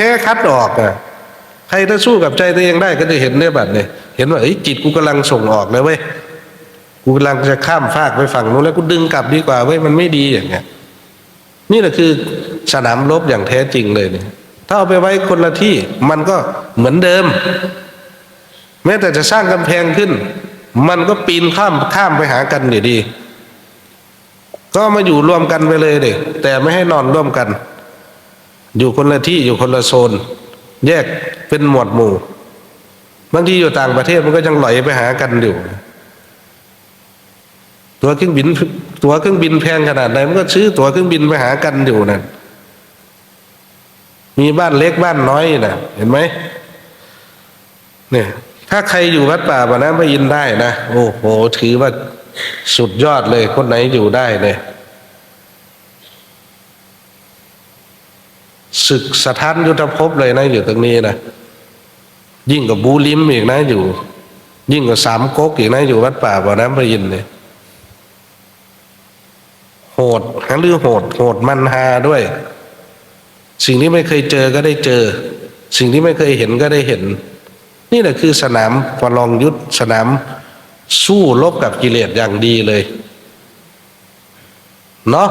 พ้คัดออกอะใครถ้าสู้กับใจตัวเองได้ก็จะเห็นเนี่ยแบบเนี่ยเห็นว่าจิตกูกำลังส่งออกนะเว้ยกูกำลังจะข้ามฟากไปฝั่งนู้นแล้วกูดึงกลับดีกว่าเว้ยมันไม่ดีอย่างเงี้ย นี่แหละคือสนามรบอย่างแท้จริงเลยเนี่ยถ้าเอาไปไว้คนละที่มันก็เหมือนเดิม แม้แต่จะสร้างกำแพงขึ้น มันก็ปีนข้ามข้ามไปหากันอยู่ดี ก็มาอยู่รวมกันไปเลยเด็กแต่ไม่ให้นอนร่วมกัน อยู่คนละที่อยู่คนละโซน แยกเป็นหมวดหมู่บางทีอยู่ต่างประเทศมันก็ยังไหลไปหากันอยู่ ตัวเครื่องบินตัวเครื่องบินแพงขนาดไหนมันก็ซื้อตัวเครื่องบินไปหากันอยู่นั่นมีบ้านเล็กบ้านน้อยนะเห็นไหมเนี่ย ถ้าใครอยู่วัดป่าบานะพระอินได้นะโอ้โหถือว่าสุดยอดเลยคนไหนอยู่ได้เลย ศึกสถานยุทธภพเลยนะอยู่ตรงนี้นะยิ่งกว่าบูลิมอีกนะอยู่ ยิ่งกว่าสามก๊กอีกนะอยู่วัดป่าบ่อน้ำพระอินเนี่ยโหดหรือโหด โหดมันฮาด้วย สิ่งที่ไม่เคยเจอก็ได้เจอ สิ่งที่ไม่เคยเห็นก็ได้เห็น นี่แหละคือสนามประลองยุทธสนามสู้รบกับกิเลสอย่างดีเลย เนาะ